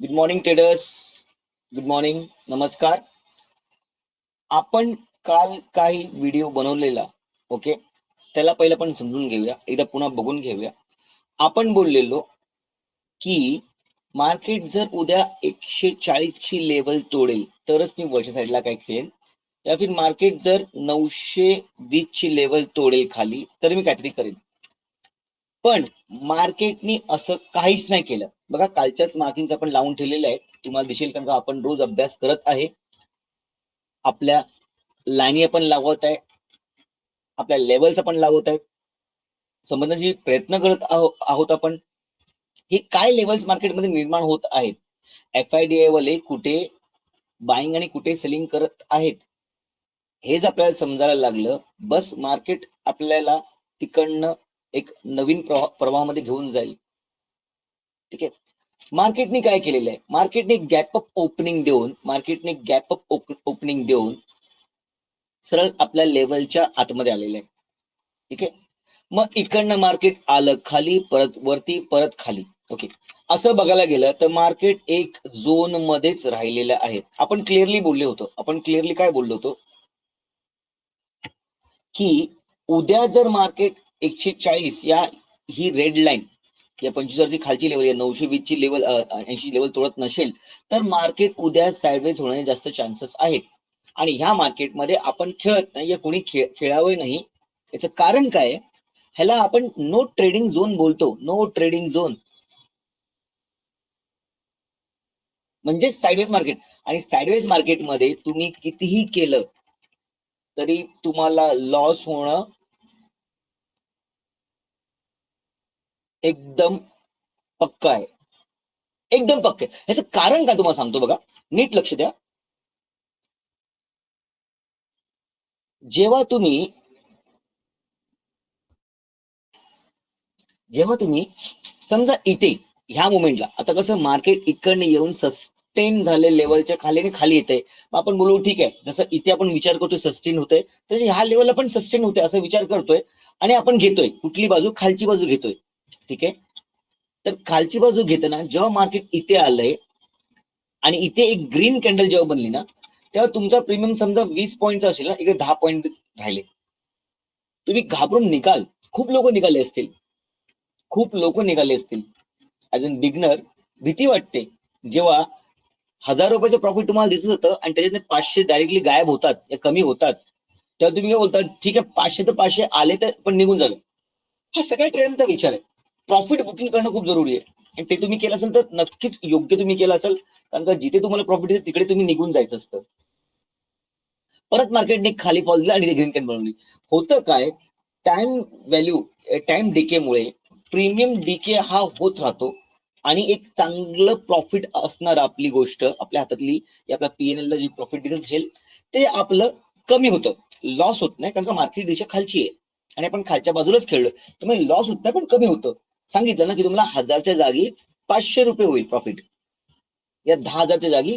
Good morning traders good morning नमस्कार आपण काल काही व्हिडिओ बनवलेला ओके त्याला पहिलं आपण समजून घेऊया. एकदा पुन्हा बघून घेऊया. आपण बोललेलो की मार्केट जर उद्या एकशे चाळीस ची लेवल तोडेल तरच मी वरच्या साईडला काय खेळेन. या फिर मार्केट जर नऊशे वीस ची लेवल तोडेल खाली तर मी काहीतरी करेन. पण मार्केटनी असं काहीच नाही केलं. बघा कालच्याच मार्किंग आपण लावून ठेवलेलं आहे. तुम्हाला दिसेल कारण का आपण रोज अभ्यास करत आहे. आपल्या लाईनी आपण लावत आहे. आपल्या लेवल्स आपण लावत आहेत समजण्याची प्रयत्न करत आहो- आहोत आपण. हे काय लेवल्स मार्केटमध्ये निर्माण होत आहेत? एफ आय डी आय वाले कुठे बाईंग आणि कुठे सेलिंग करत आहेत? हेच आपल्याला समजायला लागलं. बस मार्केट आपल्याला तिकडनं एक नवीन प्रवाहामध्ये घेऊन जाईल. ठीक आहे? मार्केटने काय केलेलं आहे? मार्केटने गॅप अप ओपनिंग देऊन मार्केटने गॅप अप ओपनिंग देऊन सरळ आपल्या लेवलच्या आतमध्ये आलेलं आहे. ठीक आहे? मग इकडनं मार्केट आलं खाली परत वरती परत खाली. ओके असं बघायला गेलं तर मार्केट एक झोन मध्येच राहिलेलं आहे. आपण क्लिअरली बोलले होतो. आपण क्लिअरली काय बोललो होतो? की उद्या जर मार्केट एकशे चाळीस या ही रेड लाईन या पंचवीस ची खालची लेवल या नऊशे वीस ची लेवल ऐंशी लेवल तोडत नसेल तर मार्केट उद्या साईडवेज होण्याचे जास्त चान्सेस आहेत. आणि ह्या मार्केटमध्ये आपण खेळत नाही या कोणी खेळ खेळावं नाही. याचं कारण काय ह्याला आपण नो ट्रेडिंग झोन बोलतो. नो ट्रेडिंग झोन म्हणजे साईडवेज मार्केट आणि साईडवेज मार्केटमध्ये तुम्ही कितीही केलं तरी तुम्हाला लॉस होणं एकदम पक्का आहे. एकदम पक्क आहे. ह्याचं कारण काय तुम्हाला सांगतो बघा. नीट लक्ष द्या. जेव्हा तुम्ही जेव्हा तुम्ही समजा इथे ह्या मुमेंटला आता कसं मार्केट इकडनं येऊन सस्टेन झाले लेवलच्या खाली आणि खाली येते मग आपण बोलू ठीक आहे. जसं इथे आपण विचार करतो सस्टेन होतोय तसे ह्या लेवलला पण सस्टेन होते असा विचार करतोय. आणि आपण घेतोय कुठली बाजू? खालची बाजू घेतोय. ठीक आहे? तर खालची बाजू घेताना जेव्हा मार्केट इथे आलंय आणि इथे एक ग्रीन कॅन्डल जेव्हा बनली ना तेव्हा तुमचा प्रीमियम समजा वीस पॉईंटचा असेल ना इकडे दहा पॉईंट राहिले. तुम्ही घाबरून निकाल. खूप लोक निघाले असतील. खूप लोक निघाले असतील. ऍज अन बिगनर भीती वाटते. जेव्हा हजार रुपयाचं प्रॉफिट तुम्हाला दिसत होतं आणि त्याच्यात पाचशे डायरेक्टली गायब होतात या कमी होतात तेव्हा तुम्ही काय बोलता ठीक आहे पाचशे तर पाचशे आले तर पण निघून झालं हा सगळ्या ट्रेंडचा विचार आहे. प्रॉफिट बुकिंग करणं खूप जरुरी आहे. आणि ते तुम्ही केलं असेल तर नक्कीच योग्य तुम्ही केलं असेल. कारण का जिथे तुम्हाला प्रॉफिट येते तिकडे तुम्ही निघून जायचं असतं. परत मार्केटने खाली फॉल दिला आणि ग्रीन कॅन बनवली होतं काय? टाइम व्हॅल्यू टाइम डिकेमुळे प्रीमियम डीके हा होत राहतो. आणि एक चांगलं प्रॉफिट असणार आपली गोष्ट आपल्या हातातली आपल्या पीएनएल ला जी प्रॉफिट दिसत असेल ते आपलं कमी होतं. लॉस होत नाही कारण का मार्केट दिशा खालची आहे. आणि आपण खालच्या बाजूलाच खेळलो. त्यामुळे लॉस होत नाही पण कमी होतं. सांगितलं ना की तुम्हाला हजारच्या जागी पाचशे रुपये होईल प्रॉफिट या दहा हजारच्या जागी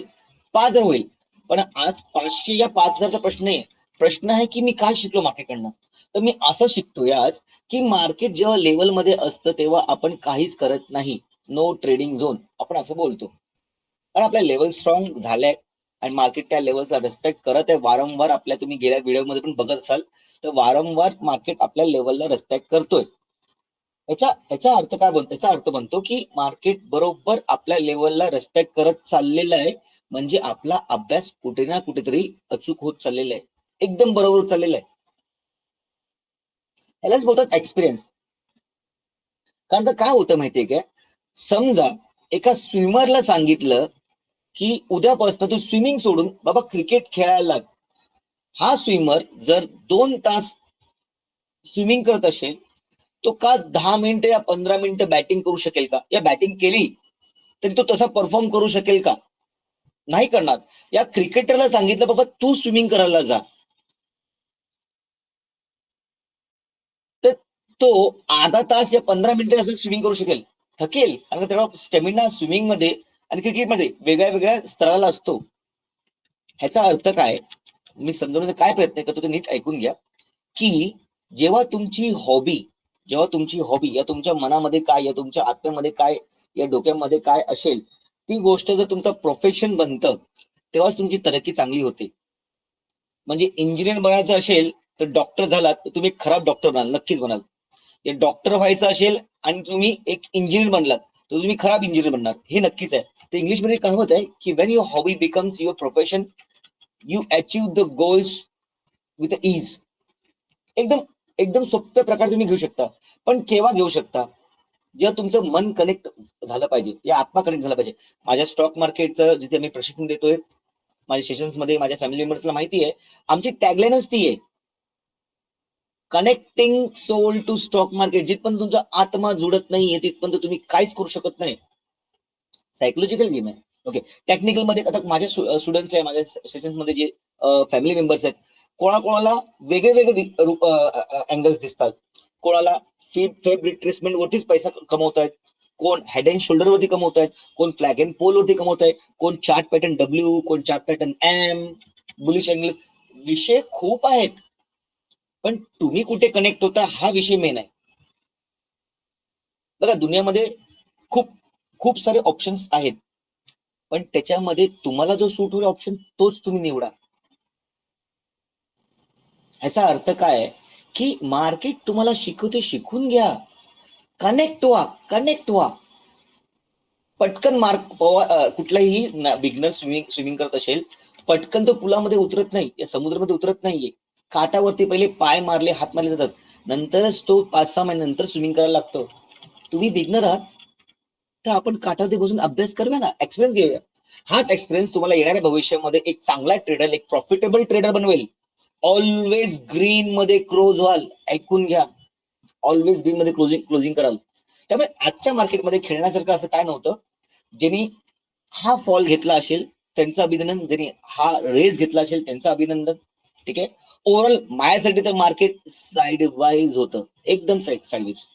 पाच हजार होईल. पण आज पाचशे या पाच हजारचा प्रश्न आहे. प्रश्न आहे की मी काय शिकलो मार्केटकडनं तर मी असं शिकतोय आज की मार्केट जेव्हा लेवलमध्ये असतं तेव्हा आपण काहीच करत नाही. नो ट्रेडिंग झोन आपण असं बोलतो. पण आपल्या लेवल स्ट्रॉंग झालंय आणि मार्केट त्या लेवलचा रिस्पेक्ट करत आहे. वारंवार आपल्या तुम्ही गेल्या व्हिडिओमध्ये पण बघत असाल तर वारंवार मार्केट आपल्या लेवलला रिस्पेक्ट करतोय. याचा याचा अर्थ काय बनतो याचा अर्थ बनतो की मार्केट बरोबर आपल्या लेवलला रेस्पेक्ट करत चाललेलं आहे. म्हणजे आपला अभ्यास कुठे ना कुठेतरी अचूक होत चाललेला आहे. एकदम बरोबर चाललेलं आहे. यालाच बोलतात एक्सपिरियन्स कारण का काय होतं माहितीये का? समजा एका स्विमरला सांगितलं की उद्यापासून तू स्विमिंग सोडून बाबा क्रिकेट खेळायला लाग. हा स्विमर जर दोन तास स्विमिंग करत असेल तो का दहा मिनिटं या पंधरा मिनिटं बॅटिंग करू शकेल का? या बॅटिंग केली तरी तो तसा परफॉर्म करू शकेल का? नाही करणार. या क्रिकेटरला सांगितलं बाबा तू स्विमिंग करायला जा. तर तो आधा तास या पंधरा मिनिटं असं स्विमिंग करू शकेल. थकेल. कारण त्याला स्टेमिना स्विमिंगमध्ये आणि क्रिकेटमध्ये वेगळ्या वेगळ्या स्तराला असतो. ह्याचा अर्थ काय? मी समजवण्याचा काय प्रयत्न करतो ते नीट ऐकून घ्या. की जेव्हा तुमची हॉबी जेव्हा तुमची हॉबी या तुमच्या मनामध्ये काय या तुमच्या आत्म्यामध्ये काय या डोक्यामध्ये काय असेल ती गोष्ट जर तुमचं प्रोफेशन बनतं तेव्हाच तुमची तरक्की चांगली होते. म्हणजे इंजिनियर बनायचं असेल तर डॉक्टर झालात तर तुम्ही खराब डॉक्टर बनाल नक्कीच बनाल. डॉक्टर व्हायचं असेल आणि तुम्ही एक इंजिनियर बनलात तर तुम्ही खराब इंजिनियर बनणार. हे नक्कीच आहे. तर इंग्लिशमध्ये कहावत आहे की when your hobby becomes your profession you achieve the goals with ease एकदम एकदम सोप्या प्रकारे तुम्ही घेऊ शकता. पण केव्हा घेऊ शकता? जेव्हा तुमचं मन कनेक्ट झालं पाहिजे या आत्मा कनेक्ट झाला पाहिजे. माझ्या स्टॉक मार्केटचं जिथे मी प्रशिक्षण देतोय माझ्या सेशन्समध्ये माझ्या फॅमिली मेंबर्सला माहिती आहे आमची टॅगलाईनच ती आहे. Connecting soul to stock market जिथपर्यंत तुमचा आत्मा जुडत नाहीये तिथपर्यंत तुम्ही काहीच करू शकत नाही. सायकोलॉजिकल गेम आहे. ओके टेक्निकलमध्ये आता माझ्या स्टुडंट्स आहे माझ्या सेशन्समध्ये जे फॅमिली मेंबर्स आहेत कोणा कोणाला वेगळे वेगळे अँगल्स दिसतात. कोणाला फेब फेब रिट्रेसमेंट वरतीच पैसा कमवत आहेत कोण हेड अँड शोल्डर वरती कमवत आहेत कोण फ्लॅग अँड पोल वरती कमवत आहे कोण चार्ट पॅटर्न डब्ल्यू कोण chart pattern M bullish angle विषय खूप आहेत. पण तुम्ही कुठे कनेक्ट होता हा विषय मेन आहे. बघा दुनियामध्ये खूप खूप सारे ऑप्शन्स आहेत. पण त्याच्यामध्ये तुम्हाला जो सूट होईल ऑप्शन तोच तुम्ही निवडा. ह्याचा अर्थ काय की मार्केट तुम्हाला शिकवते शिकून घ्या. कनेक्ट व्हा कनेक्ट व्हा. पटकन मार्क कुठलाही बिगनर स्विमिंग स्विमिंग करत असेल पटकन तो पुलामध्ये उतरत नाही या समुद्रामध्ये उतरत नाहीये. काठावरती पहिले पाय मारले हात मारले जातात. नंतरच तो पाच सहा महिन्यानंतर स्विमिंग करायला लागतो. तुम्ही बिगनर आहात तर आपण काठावरती बसून अभ्यास करूया ना एक्सपिरियन्स घेऊया. हाच एक्सपिरियन्स तुम्हाला येणाऱ्या भविष्यामध्ये एक चांगला ट्रेडर एक प्रॉफिटेबल ट्रेडर बनवेल. ऑलवेज ग्रीन मध्ये क्लोज व्हाल ऐकून घ्या. ऑलवेज ग्रीन मध्ये क्लोजिंग क्लोजिंग कराल. त्यामुळे आजच्या मार्केटमध्ये खेळण्यासारखं असं काय नव्हतं? ज्यांनी हा फॉल घेतला असेल त्यांचं अभिनंदन. ज्यांनी हा रेस घेतला असेल त्यांचं अभिनंदन. ठीक आहे? ओव्हरऑल माझ्यासाठी तर मार्केट साईड वाईज होतं. एकदम साईड साईडवाईज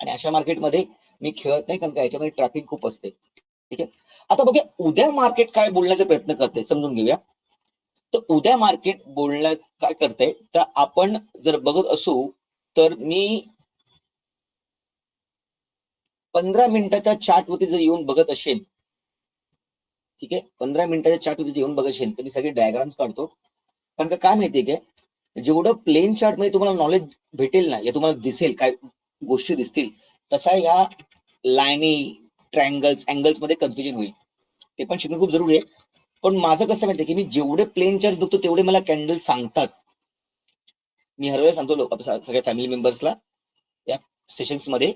आणि अशा मार्केटमध्ये मी खेळत नाही कारण का याच्यामध्ये ट्रॅफिक खूप असते. ठीक आहे? आता बघा उद्या मार्केट काय बोलण्याचा प्रयत्न करते समजून घेऊया. तर उद्या मार्केट बोलण्यात काय करते तर आपण जर बघत असू तर मी पंधरा मिनिटाच्या चार्ट वरती जर येऊन बघत असेल ठीक आहे? पंधरा मिनिटाच्या चार्ट वरती येऊन बघत असेल तर मी सगळे डायग्राम्स काढतो. कारण का काय माहितीये काय? जेवढं प्लेन चार्टमध्ये तुम्हाला नॉलेज भेटेल ना या तुम्हाला दिसेल काय गोष्टी दिसतील तसा ह्या लाईनी ट्रँगल्स अँगल्समध्ये कन्फ्युजन होईल. ते पण शिकणं खूप जरुरी आहे. पण माझं कसं माहितीये की मी जेवढे प्लेन चार्ज बघतो तेवढे मला कॅन्डल सांगतात. मी हर सांगतो लोक सगळ्या फॅमिली मेंबर्सला या सेशन्समध्ये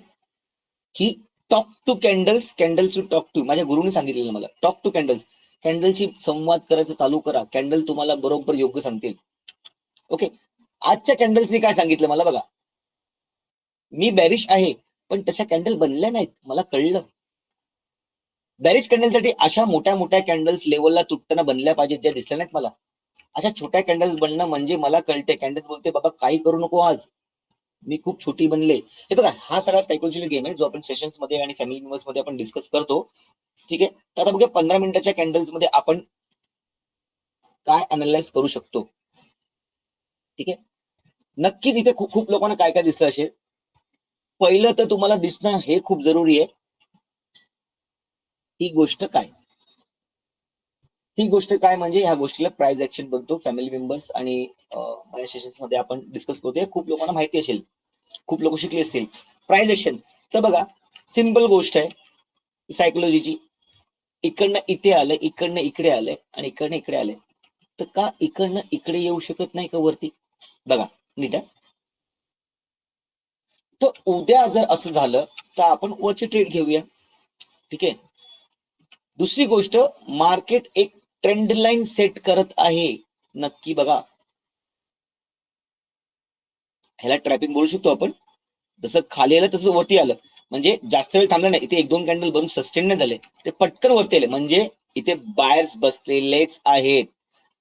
की talk to candles candles to talk to माझ्या गुरुने सांगितलेलं मला टॉक टू कॅन्डल्स कॅन्डलशी संवाद करायचं चालू करा. कॅन्डल तुम्हाला बरोबर योग्य सांगतील. ओके आजच्या कॅन्डल्सनी काय सांगितलं मला बघा. मी बॅरिश आहे पण तशा कॅन्डल बनल्या नाहीत. मला कळलं. बॅरिश कॅन्डलसाठी अशा मोठ्या मोठ्या कॅन्डल्स लेवलला तुटताना बनल्या पाहिजेत ज्या दिसल्या नाहीत मला. अशा छोट्या कॅन्डल्स बनणं म्हणजे मला कळते कॅन्डल्स बोलते बाबा काही करू नको आज. मी खूप छोटी बनले. हे बघा हा सगळा सायकोलॉजिकल गेम आहे जो आपण सेशन्समध्ये आणि फॅमिली मेंबर्समध्ये आपण डिस्कस करतो. ठीक आहे? तर आता बघा पंधरा मिनिटाच्या कॅन्डल्समध्ये आपण काय अनालाइज करू शकतो. ठीक आहे? नक्कीच इथे खूप खूप लोकांना काय काय दिसलं असेल? पहिलं तर तुम्हाला दिसणं हे खूप जरुरी आहे. ही गोष्ट काय? ही गोष्ट काय म्हणजे ह्या गोष्टीला प्राइज ऍक्शन बनतो फॅमिली मेंबर्स आणि सेशन्समध्ये आपण डिस्कस करतोय. खूप लोकांना माहिती असेल. खूप लोक शिकले असतील. प्राइज ऍक्शन तर बघा सिंपल गोष्ट आहे. सायकोलॉजीची इकडनं इथे आलं इकडनं इकडे आलंय आणि इकडनं इकडे आलंय तर का इकडनं इकडे येऊ शकत नाही का वरती? बघा नीट तर उद्या जर असं झालं तर आपण वरची ट्रेड घेऊया. ठीक आहे? दुसरी गोष्ट मार्केट एक ट्रेंड लाईन सेट करत आहे. नक्की बघा. ह्याला ट्रॅपिंग बोलू शकतो आपण. जसं खाली आलं तसं वरती आलं. म्हणजे जास्त वेळ थांबलं नाही. इथे एक दोन कॅन्डल बनून सस्टेन नाही झाले. ते पटकन वरती आले. म्हणजे इथे बायर्स बसलेलेच आहेत.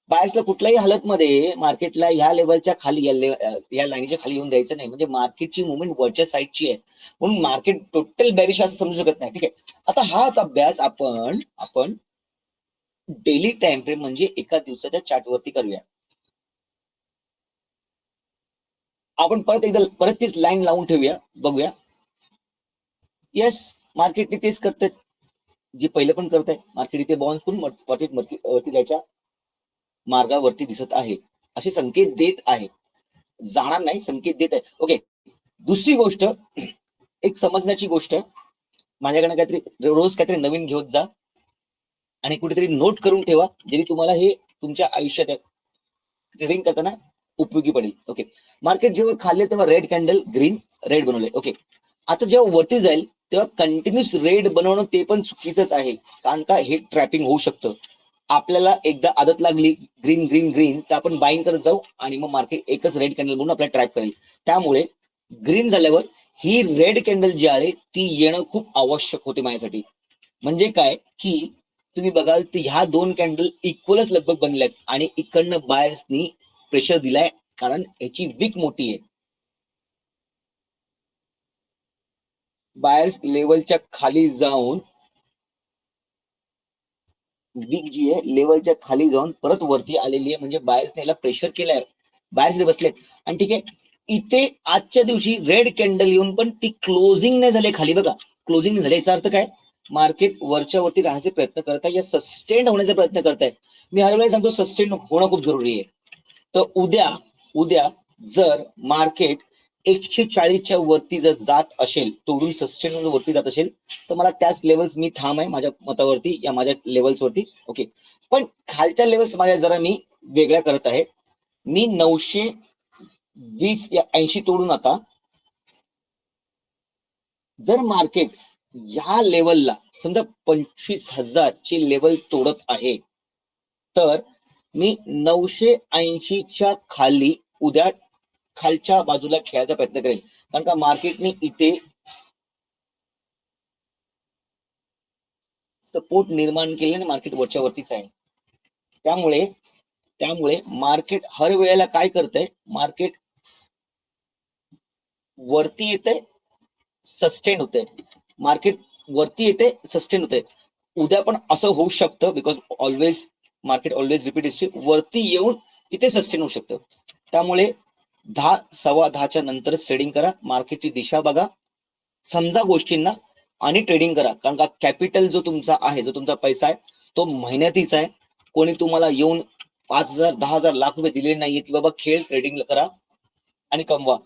बायर्सला कुठल्याही हालत मध्ये मार्केटला ह्या लेवलच्या खाली या लाईनच्या लाईनीच्या खाली येऊन द्यायचं नाही. म्हणजे मार्केटची मुवमेंट वरच्या साईडची आहे. म्हणून मार्केट टोटल बॅरिश असं समजू शकत नाही. ठीक आहे? आता हाच अभ्यास आपण आपण डेली टाइम फ्रेम म्हणजे एका दिवसाच्या चार्टवरती करूया. आपण परत एकदा परत तीच लाईन लावून ठेवूया. बघूया. येस मार्केटने तेच करतात जे पहिले पण करत आहे मार्केट इथे बाउन्स करून मार्केट वरती जायच्या. मार्गावरती दिसत आहे. असे संकेत देत आहे. जाणार नाही संकेत देत आहे. ओके दुसरी गोष्ट एक समजण्याची गोष्ट माझ्याकडनं काहीतरी रोज काहीतरी नवीन घेत जा. आणि कुठेतरी नोट करून ठेवा जेणे तुम्हाला हे तुमच्या आयुष्यात ट्रेडिंग करताना उपयोगी पडेल. ओके मार्केट जेव्हा खाल्ले तेव्हा रेड कॅन्डल ग्रीन रेड बनवले. ओके आता जेव्हा वरती जाईल तेव्हा कंटिन्युअस रेड बनवणं ते पण चुकीचंच आहे. कारण का? हे ट्रॅपिंग होऊ शकतं. आपल्याला एकदा आदत लागली ग्रीन ग्रीन ग्रीन तर आपण बाईंग करत जाऊ आणि मग मार्केट एकच रेड कॅन्डल म्हणून आपल्याला ट्रॅप करेल. त्यामुळे ग्रीन झाल्यावर ही रेड कॅन्डल जी आहे ती येणं खूप आवश्यक होते माझ्यासाठी. म्हणजे काय? की तुम्ही बघाल तर ह्या दोन कॅन्डल इक्वलच लगभग बनल्यात आणि इकडनं बायर्सनी प्रेशर दिलाय कारण याची वीक मोठी आहे. बायर्स लेवलच्या खाली जाऊन विक जी आहे लेवलच्या खाली जाऊन परत वरती आलेली आहे. म्हणजे बायर्सने याला प्रेशर केलाय. बायर्स बसलेत. आणि ठीक आहे इथे आजच्या दिवशी रेड कॅन्डल येऊन पण ती क्लोजिंग नाही झाली खाली बघा. क्लोजिंग नाही झाली याचा अर्थ काय? मार्केट वरच्या वरती राहण्याचे प्रयत्न करत आहे. या सस्टेन होण्याचा प्रयत्न करत आहे. मी हर वेळेला सांगतो सस्टेन होणं खूप जरुरी आहे. तर उद्या उद्या जर मार्केट एकशे चाळीसच्या वरती जर जात असेल तोडून सस्टेन वरती जात असेल तर मला त्याच लेवल्स मी थांब आहे माझ्या मतावरती या माझ्या लेवल्स वरती. ओके पण खालच्या लेवल्स माझ्या जरा मी वेगळ्या करत आहे. मी नऊशे वीस या ऐंशी तोडून आता जर मार्केट या लेवलला समजा पंचवीस हजार ची लेवल तोडत आहे तर मी नऊशे ऐंशीच्या खाली उद्या खालच्या बाजूला खेळायचा प्रयत्न करेन. कारण का मार्केटने इथे सपोर्ट निर्माण केले आणि मार्केट वरच्या वरतीच आहे. त्यामुळे त्यामुळे मार्केट हर वेळेला काय करतंय? मार्केट वरती येते सस्टेन होते मार्केट वरती येते सस्टेन होते उद्या पण असं होऊ शकतं because always market always repeat history वरती येऊन इथे सस्टेन होऊ शकतं. त्यामुळे दहा सव्वा दहाच्या नंतर ट्रेडिंग करा. मार्केटची दिशा बघा. समजा गोष्टींना आणि ट्रेडिंग करा. कारण का कॅपिटल जो तुमचा आहे जो तुमचा पैसा आहे तो मेहनतीचा आहे. कोणी तुम्हाला येऊन पाच हजार दहा हजार लाख रुपये दिले नाहीये की बाबा खेळ ट्रेडिंग करा आणि कमवा.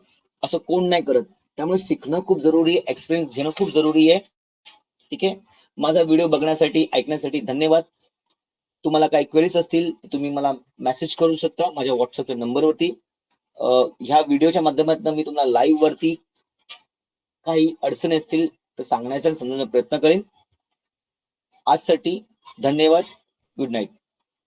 असं कोण नाही करत. त्यामुळे शिकणं खूप जरुरी आहे. एक्सपिरियन्स घेणं खूप जरुरी आहे. ठीक आहे? माझा व्हिडिओ बघण्यासाठी ऐकण्यासाठी धन्यवाद. तुम्हाला काही क्वेरीज असतील तुम्ही मला मेसेज करू शकता. माझ्या व्हॉट्सअपच्या नंबरवरती ह्या व्हिडिओच्या माध्यमातून मी तुम्हाला लाईव्ह वरती काही अडचणी असतील तर सांगण्याचा समजण्याचा प्रयत्न करेन. आजसाठी धन्यवाद. Good night